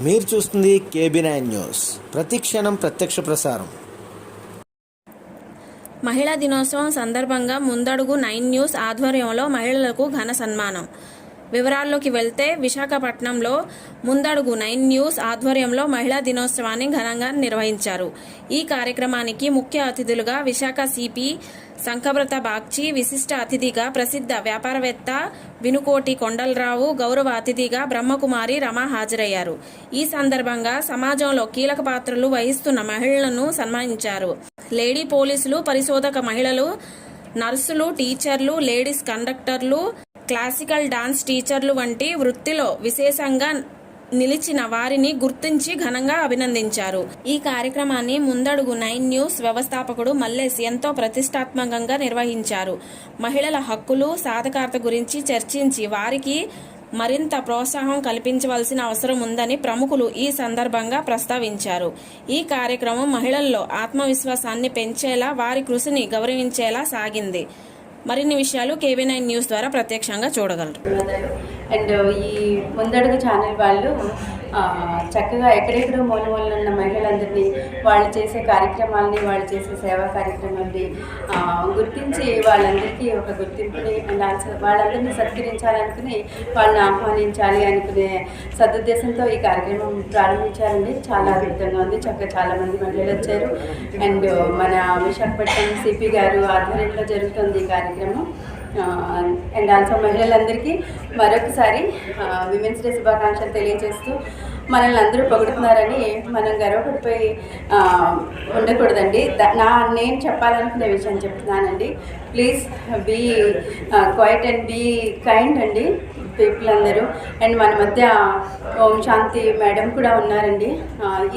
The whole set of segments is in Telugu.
మీరు చూస్తుంది కేబీ నైన్ న్యూస్. ప్రతి క్షణం ప్రత్యక్ష ప్రసారం. మహిళా దినోత్సవం సందర్భంగా ముందడుగు నైన్ న్యూస్ ఆధ్వర్యంలో మహిళలకు ఘన సన్మానం. వివరాల్లోకి వెళ్తే విశాఖపట్నంలో ముందడుగు నైన్ న్యూస్ ఆధ్వర్యంలో మహిళా దినోత్సవాన్ని ఘనంగా నిర్వహించారు. ఈ కార్యక్రమానికి ముఖ్య అతిథులుగా విశాఖ సిపి సంకవ్రత బాగ్చి విశిష్ట అతిథిగా ప్రసిద్ధ వ్యాపారవేత్త వినుకోటి కొండలరావు గౌరవ అతిథిగా బ్రహ్మకుమారి రమ హాజరయ్యారు. ఈ సందర్భంగా సమాజంలో కీలక పాత్రలు వహిస్తున్న మహిళలను సన్మానించారు. లేడీ పోలీసులు పరిశోధక మహిళలు నర్సులు టీచర్లు లేడీస్ కండక్టర్లు క్లాసికల్ డాన్స్ టీచర్లు వంటి వృత్తిలో విశేషంగా నిలిచిన వారిని గుర్తించి ఘనంగా అభినందించారు. ఈ కార్యక్రమాన్ని ముందడుగు నైన్ న్యూస్ వ్యవస్థాపకుడు మల్లేష్ ఎంతో ప్రతిష్టాత్మకంగా నిర్వహించారు. మహిళల హక్కులు సాధకారత గురించి చర్చించి వారికి మరింత ప్రోత్సాహం కల్పించవలసిన అవసరం ఉందని ప్రముఖులు ఈ సందర్భంగా ప్రస్తావించారు. ఈ కార్యక్రమం మహిళల్లో ఆత్మవిశ్వాసాన్ని పెంచేలా వారి కృషిని గౌరవించేలా సాగింది. మరిన్ని విషయాలు కేవీ నైన్ న్యూస్ ద్వారా ప్రత్యక్షంగా చూడగలరు. అండ్ ఈ ముందడుగు ఛానల్ వాళ్ళు చక్కగా ఎక్కడెక్కడో మూల మూలన ఉన్న మహిళలందరినీ వాళ్ళు చేసే కార్యక్రమాలని వాళ్ళు చేసే సేవా కార్యక్రమాలని గుర్తించి వాళ్ళందరికీ ఒక గుర్తింపుని అండ్ వాళ్ళందరినీ సత్కరించాలనుకుని వాళ్ళని ఆహ్వానించాలి అనుకునే సదుద్దేశంతో ఈ కార్యక్రమం ప్రారంభించారండి. చాలా అద్భుతంగా ఉంది. చక్కగా చాలామంది మహిళలు వచ్చారు. అండ్ మన విశాఖపట్నం సిపి గారు ఆధ్వర్యంలో జరుగుతుంది ఈ కార్యక్రమం. అండ్ ఆల్సో మహిళలందరికీ మరొకసారి విమెన్స్ డే శుభాకాంక్షలు తెలియజేస్తూ మనల్ని అందరూ పొగుడుతున్నారని మనం గర్వపడిపోయి ఉండకూడదండి. నా నేను చెప్పాలనుకునే విషయం చెప్తున్నానండి. Please be quiet and be kind అండి పీపుల్ అందరూ అండ్ మన మధ్య ఓం శాంతి మేడం కూడా ఉన్నారండి.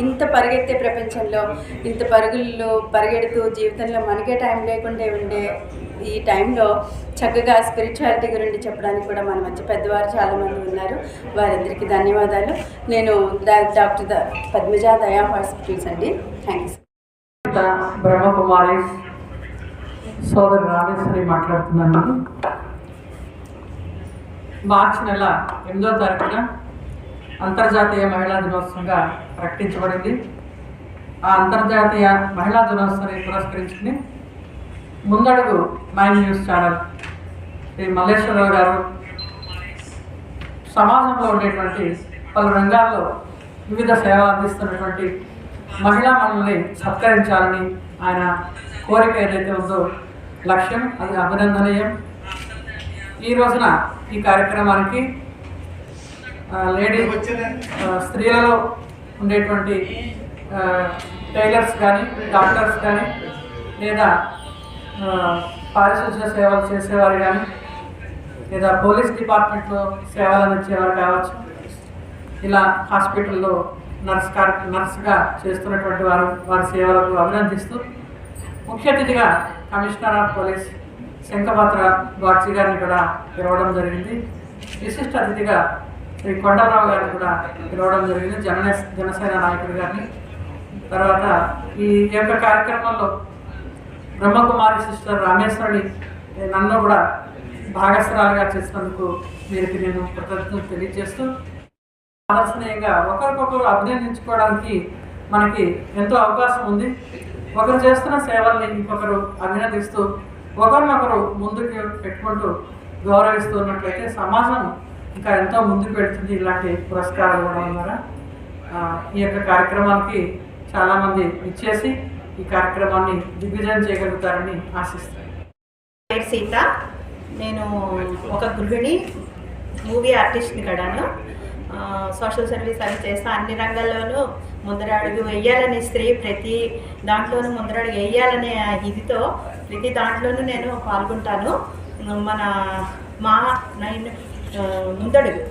ఇంత పరిగెత్తే ప్రపంచంలో ఇంత పరుగుల్లో పరిగెడుతూ జీవితంలో మనకే టైం లేకుండా ఉండే ఈ టైంలో చక్కగా స్పిరిచువాలిటీ గురించి చెప్పడానికి కూడా మన మధ్య పెద్దవారు చాలామంది ఉన్నారు. వారందరికీ ధన్యవాదాలు. నేను డాక్టర్ ద పద్మజ దయా హాస్పిటల్స్ అండి. థ్యాంక్ యూ బ్రహ్మకుమారి సోదరు రామేశ్వరి మాట్లాడుతున్నాను. మార్చి నెల ఎనిమిదో తారీఖున అంతర్జాతీయ మహిళా దినోత్సవంగా ప్రకటించబడింది. ఆ అంతర్జాతీయ మహిళా దినోత్సవాన్ని పురస్కరించుకుని ముందడుగు my news channel. Shri Malleswararao గారు. సమాజంలో ఉండేటువంటి పలు రంగాల్లో వివిధ సేవలు అందిస్తున్నటువంటి మహిళా మనల్ని సత్కరించాలని ఆయన కోరిక ఏదైతే ఉందో లక్ష్యం అది అభినందనీయం. ఈ రోజున ఈ కార్యక్రమానికి లేడీ స్త్రీలలో ఉండేటువంటి టైలర్స్ కానీ డాక్టర్స్ కానీ లేదా పారిశుద్ధ్య సేవలు చేసేవారు కానీ లేదా పోలీస్ డిపార్ట్మెంట్లో సేవలు అందించేవారు కావచ్చు. ఇలా హాస్పిటల్లో నర్స్ కార్ నర్స్గా చేస్తున్నటువంటి వారు వారి సేవలకు అభినందిస్తూ ముఖ్య అతిథిగా commissioner of police Shankhabrata Bagchi గారిని కూడా పిలవడం జరిగింది. విశిష్ట అతిథిగా శ్రీ కొండరావు గారిని కూడా పిలవడం జరిగింది. జన జనసేన నాయకుడు గారిని. తర్వాత ఈ యొక్క కార్యక్రమంలో బ్రహ్మకుమారి సిస్టర్ రామేశ్వరుని నన్ను కూడా భాగస్వరాలుగా చేసినందుకు వీరికి నేను కృతజ్ఞతలు తెలియజేస్తూ ఆదర్శనీయంగా ఒకరికొకరు అభినందించుకోవడానికి మనకి ఎంతో అవకాశం ఉంది. ఒకరు చేస్తున్న సేవల్ని ఇంకొకరు అభినందిస్తూ ఒకరినొకరు ముందుకు పెట్టుకుంటూ గౌరవిస్తూ ఉన్నట్లయితే సమాజం ఇంకా ఎంతో ముందుకు పెడుతుంది ఇలాంటి పురస్కారాలు ఇవ్వడం ద్వారా ఈ యొక్క కార్యక్రమానికి చాలామంది ఇచ్చేసి ఈ కార్యక్రమాన్ని దిగ్విజయం చేయగలుగుతారని ఆశిస్తున్నాను పేరు సీత. నేను ఒక గృహిణి మూవీ ఆర్టిస్ట్ని కడాను. సోషల్ సర్వీస్ అవి చేస్తా. అన్ని రంగాల్లోనూ ముందరడుగు వేయాలనే స్త్రీ ప్రతి దాంట్లోనూ ముందరడుగు వేయాలనే ఇదితో ప్రతి దాంట్లోనూ నేను పాల్గొంటాను. మన మా నైన్ ముందడుగు.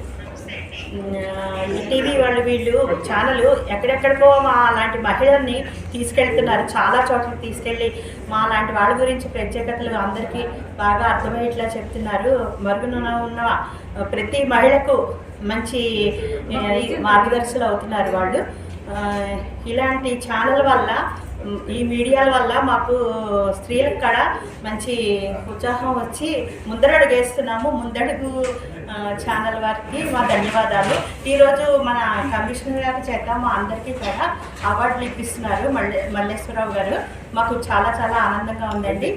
ఈటీవీ టీవీ వాళ్ళు వీళ్ళు ఛానల్ ఎక్కడెక్కడికో మా లాంటి మహిళల్ని తీసుకెళ్తున్నారు. చాలా చోట్లకి తీసుకెళ్ళి మా లాంటి వాళ్ళ గురించి ప్రత్యేకతలు అందరికీ బాగా అర్థమయ్యేట్లా చెప్తున్నారు. మరుగున ఉన్న ప్రతి మహిళకు మంచి మార్గదర్శులు అవుతున్నారు వాళ్ళు. ఇలాంటి ఛానల్ వల్ల ఈ మీడియాల వల్ల మాకు స్త్రీలకు కూడా మంచి ఉత్సాహం వచ్చి ముందరడుగు వేస్తున్నాము ముందడుగు ఛానల్ వారికి మా ధన్యవాదాలు. ఈరోజు మన కమిషనర్ గారి చేత మా అందరికీ కూడా అవార్డులు ఇప్పిస్తున్నారు మల్లె మల్లేశ్వరరావు గారు. మాకు చాలా చాలా ఆనందంగా ఉందండి.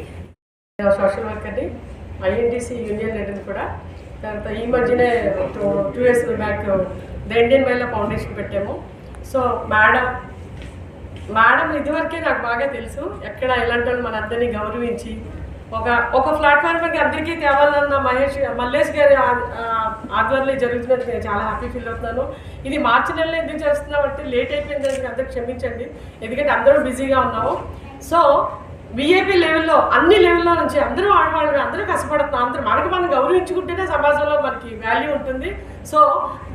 సోషల్ వర్కర్ని ఐఎన్టీసీ యూనియన్ లీడర్ని కూడా. తర్వాత ఈ మధ్యనే two two years back the Indian Mahila foundation పెట్టాము. సో మేడం మేడం ఇదివరకే నాకు బాగా తెలుసు. ఎక్కడ ఇలాంటి వాళ్ళు మన అందరినీ గౌరవించి ఒక ఒక ప్లాట్ఫామ్కి అందరికీ తేవాలన్న మహేష్ మల్లేష్ గారి ఆధ్వర్యంలో జరుగుతున్నది నేను చాలా హ్యాపీ ఫీల్ అవుతున్నాను. ఇది మార్చి నెలలో ఎందుకు చేస్తున్నాం అంటే లేట్ అయిపోయింది దానికి అందరూ క్షమించండి. ఎందుకంటే అందరూ బిజీగా ఉన్నాము. సో బీఏపీ లెవెల్లో అన్ని లెవెల్లో నుంచి అందరూ ఆడవాళ్ళు అందరూ కష్టపడుతున్నాం అందరూ మనకు మనం గౌరవించుకుంటేనే సమాజంలో మనకి వాల్యూ ఉంటుంది. సో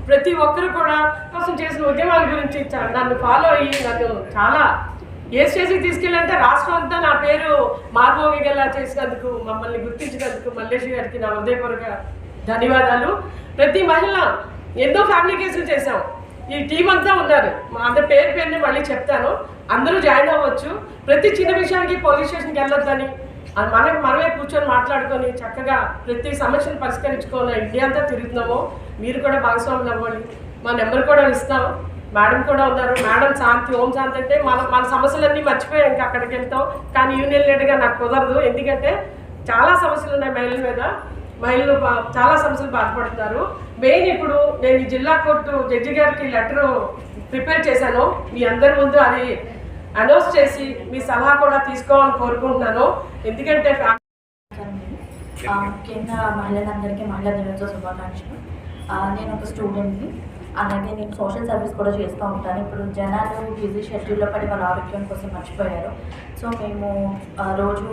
ప్రతి ఒక్కరు కూడా కోసం చేసిన ఉద్యమాల గురించి చా- నన్ను ఫాలో అయ్యి నన్ను చాలా ఏ స్టేజ్కి తీసుకెళ్ళంటే రాష్ట్రం అంతా నా పేరు మార్మోగిగలా చేసినందుకు మమ్మల్ని గుర్తించినందుకు మల్లేష్ గారికి నా హృదయపూర్వక ధన్యవాదాలు. ప్రతి మహిళ ఎన్నో ఫ్యామిలీ కేసులు చేశాం. ఈ టీం అంతా ఉన్నారు. మా పేరు పేరుని మళ్ళీ చెప్తాను. అందరూ జాయిన్ అవ్వచ్చు. ప్రతి చిన్న విషయానికి పోలీస్ స్టేషన్కి వెళ్ళొద్దని మనకు మనమే కూర్చొని మాట్లాడుకొని చక్కగా ప్రతి సమస్యను పరిష్కరించుకొని ఇండియా అంతా తిరుగుతున్నాము. మీరు కూడా భాగస్వాములు అవ్వండి మా నెంబర్ కూడా ఇస్తాం. మేడం కూడా ఉన్నారు. మేడం శాంతి ఓం శాంతి అంటే మన మన సమస్యలన్నీ మర్చిపోయాం ఇంకా అక్కడికి వెళ్తాం. కానీ యూనియన్ లీడర్గా నాకు కుదరదు. ఎందుకంటే చాలా సమస్యలు ఉన్నాయి మహిళల మీద. మహిళలు బా- చాలా సమస్యలు బాధపడుతున్నారు. మెయిన్ ఇప్పుడు నేను ఈ జిల్లా కోర్టు జడ్జి గారికి లెటర్ ప్రిపేర్ చేశాను. మీ అందరి ముందు అది అనౌన్స్ చేసి మీ సలహా కూడా తీసుకోవాలని కోరుకుంటున్నాను. ఎందుకంటే ముఖ్యంగా మహిళలందరికీ మహిళా దినోత్సవ శుభాకాంక్షలు. నేను ఒక స్టూడెంట్ని. అలాగే నేను సోషల్ సర్వీస్ కూడా చేస్తూ ఉంటాను. ఇప్పుడు జనాలు బిజీ షెడ్యూల్లో పడి వాళ్ళ ఆరోగ్యం కోసం మర్చిపోయారు. సో మేము రోజు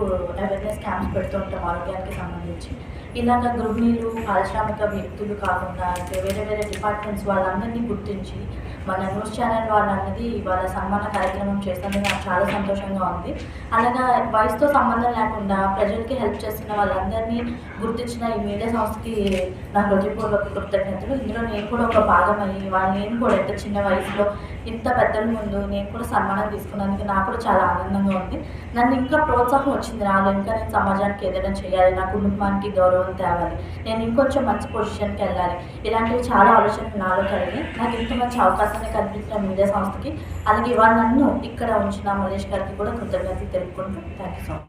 అవేర్నెస్ క్యాంప్స్ పెడుతూ ఉంటాం ఆరోగ్యానికి సంబంధించి. ఇలాగ గృహిణీలు పారిశ్రామిక వ్యక్తులు కాకుండా ఇంకా వేరే వేరే డిపార్ట్మెంట్స్ వాళ్ళందరినీ గుర్తించి మన న్యూస్ ఛానల్ వాళ్ళన్నది వాళ్ళ సన్మాన కార్యక్రమం చేస్తుంది నాకు చాలా సంతోషంగా ఉంది. అలాగా వయసుతో సంబంధం లేకుండా ప్రజలకి హెల్ప్ చేస్తున్న వాళ్ళందరినీ గుర్తించిన ఈ మీడియా సంస్థకి నా హృదయపూర్వక కృతజ్ఞతలు. ఇందులో నేను కూడా ఒక భాగం వాళ్ళు నేను కూడా ఎంత చిన్న వయసులో ఇంత పెద్దల ముందు నేను కూడా సన్మానం తీసుకున్నందుకు నాకు కూడా చాలా ఆనందంగా ఉంది. నన్ను ఇంకా ప్రోత్సాహం వచ్చింది. నాలో ఇంకా నేను సమాజానికి ఏదైనా చేయాలి. నా కుటుంబానికి గౌరవం తేవాలి. నేను ఇంకొంచెం మంచి పొజిషన్కి వెళ్ళాలి. ఇలాంటివి చాలా ఆలోచనలు నాలో కలిగి నాకు ఇంత మంచి అవకాశాన్ని కల్పించిన మీడియా సంస్థకి అలాగే ఇవాళ నన్ను ఇక్కడ ఉంచిన మలేష్ గారికి కూడా కృతజ్ఞతలు తెలుపుకుంటూ థ్యాంక్ యూ సో మచ్